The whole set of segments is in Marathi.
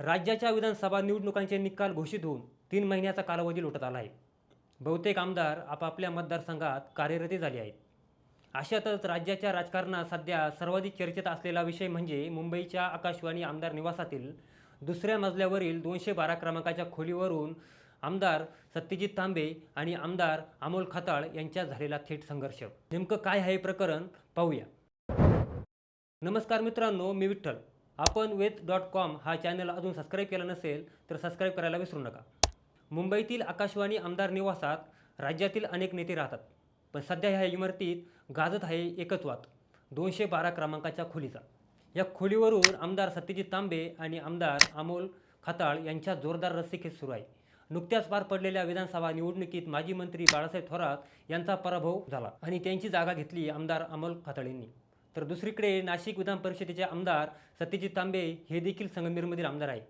राज्याच्या विधानसभा निवडणुकांचे निकाल घोषित होऊन तीन महिन्याचा कालावधी लोटत आला आहे. बहुतेक आमदार आपापल्या मतदारसंघात कार्यरती झाले आहेत. अशातच राज्याच्या राजकारणात सध्या सर्वाधिक चर्चेत असलेला विषय म्हणजे मुंबईच्या आकाशवाणी आमदार निवासातील दुसऱ्या मजल्यावरील दोनशे बारा क्रमांकाच्या खोलीवरून आमदार सत्यजित तांबे आणि आमदार अमोल खताळ यांच्यात झालेला थेट संघर्ष. नेमकं काय आहे प्रकरण पाहूया. नमस्कार मित्रांनो मी विठ्ठल. आपण वेद डॉट कॉम हा चॅनल अजून सबस्क्राईब केला नसेल तर सबस्क्राईब करायला विसरू नका. मुंबईतील आकाशवाणी आमदार निवासात राज्यातील अनेक नेते राहतात पण सध्या ह्या इमारतीत गाजत आहे एकच वाद दोनशे बारा क्रमांकाच्या खोलीचा. या खोलीवरून आमदार सत्यजित तांबे आणि आमदार अमोल खताळ यांच्या जोरदार रस्सीखेच सुरू आहे. नुकत्याच पार पडलेल्या विधानसभा निवडणुकीत माजी मंत्री बाळासाहेब थोरात यांचा पराभव झाला आणि त्यांची जागा घेतली आमदार अमोल खताळेंनी. तर दुसरीकडे नाशिक विधान परिषदेचे आमदार सत्यजित तांबे हे देखील संगमनेरमधील आमदार आहे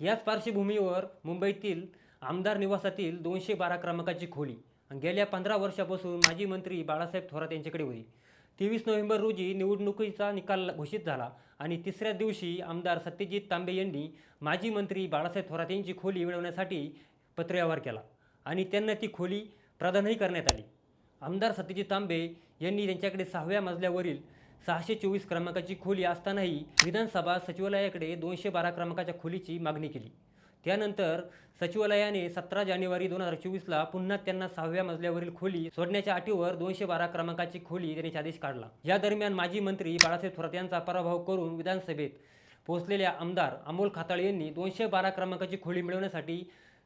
याच पार्श्वभूमीवर मुंबईतील आमदार निवासातील दोनशे बारा क्रमांकाची खोली गेल्या पंधरा वर्षापासून माजी मंत्री बाळासाहेब थोरात यांच्याकडे होती. तेवीस नोव्हेंबर रोजी निवडणुकीचा निकाल घोषित झाला आणि तिसऱ्या दिवशी आमदार सत्यजित तांबे यांनी माजी मंत्री बाळासाहेब थोरात यांची खोली मिळवण्यासाठी पत्रव्यवहार केला आणि त्यांना ती खोली प्रदानही करण्यात आली. आमदार सत्यजित तांबे यांनी त्यांच्याकडे सहाव्या मजल्यावरील सहाशे चोवीस क्रमांकाची खोली असतानाही विधानसभा सचिवालयाकडे दोनशे बारा क्रमांकाच्या खोलीची मागणी केली. त्यानंतर सचिवालयाने सतरा जानेवारी दोन हजार चोवीसला पुन्हा त्यांना सहाव्या मजल्यावरील खोली सोडण्याच्या अटीवर दोनशे बारा क्रमांकाची खोली देण्याचा आदेश काढला. या दरम्यान माजी मंत्री बाळासाहेब थोरात यांचा पराभव करून विधानसभेत पोहोचलेल्या आमदार अमोल खाताळ यांनी दोनशे बारा क्रमांकाची खोली मिळवण्यासाठी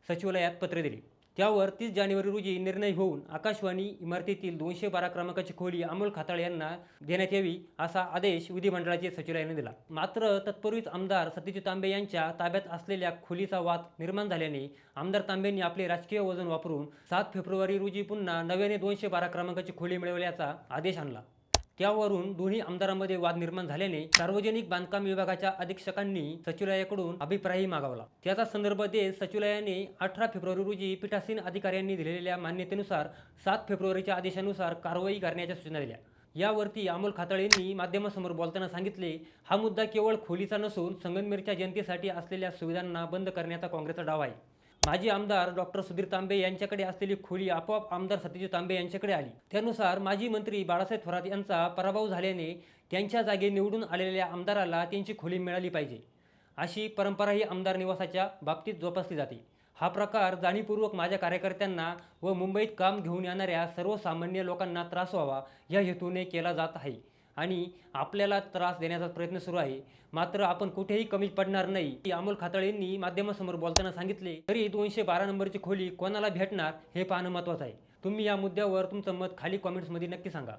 सचिवालयात पत्रे दिली. त्यावर तीस जानेवारी रोजी निर्णय होऊन आकाशवाणी इमारतीतील दोनशे बारा क्रमांकाची खोली अमोल खाताळ यांना देण्यात यावी असा आदेश विधिमंडळाचे सचिवालयाने दिला. मात्र तत्पूर्वीच आमदार सत्यजित तांबे यांच्या ताब्यात असलेल्या खोलीचा वाद निर्माण झाल्याने आमदार तांबेंनी आपले राजकीय वजन वापरून सात फेब्रुवारी रोजी पुन्हा नव्याने दोनशे बारा क्रमांकाची खोली मिळवल्याचा आदेश आणला. त्यावरून दोन्ही आमदारांमध्ये वाद निर्माण झाल्याने सार्वजनिक बांधकाम विभागाच्या अधीक्षकांनी सचिवालयाकडून अभिप्रायही मागवला. त्याचा संदर्भ देत सचिवालयाने अठरा फेब्रुवारी रोजी पीठासीन अधिकाऱ्यांनी दिलेल्या मान्यतेनुसार सात फेब्रुवारीच्या आदेशानुसार कारवाई करण्याच्या सूचना दिल्या. यावरती अमोल खातळेंनी माध्यमासमोर बोलताना सांगितले हा मुद्दा केवळ खोलीचा नसून संगमनेरच्या जनतेसाठी असलेल्या सुविधांना बंद करण्याचा काँग्रेसचा डाव आहे. माजी आमदार डॉक्टर सुधीर तांबे यांच्याकडे असलेली खोली आपोआप आमदार सत्यजित तांबे यांच्याकडे आली. त्यानुसार माजी मंत्री बाळासाहेब थोरात यांचा पराभव झाल्याने त्यांच्या जागे निवडून आलेल्या आमदाराला त्यांची खोली मिळाली पाहिजे. अशी परंपराही आमदार निवासाच्या बाबतीत जोपासली जाते. हा प्रकार जाणीवपूर्वक माझ्या कार्यकर्त्यांना व मुंबईत काम घेऊन येणाऱ्या सर्वसामान्य लोकांना त्रास व्हावा या हेतूने केला जात आहे. आणि आपल्याला त्रास देण्याचा प्रयत्न सुरू आहे. मात्र आपण कुठेही कमी पडणार नाही. अमोल खातळेंनी माध्यमासमोर बोलताना सांगितले तरी दोनशे बारा नंबरची खोली कोणाला भेटणार हे पाहणं महत्त्वाचं आहे. तुम्ही या मुद्द्यावर तुमचं मत खाली कॉमेंट्समध्ये नक्की सांगा.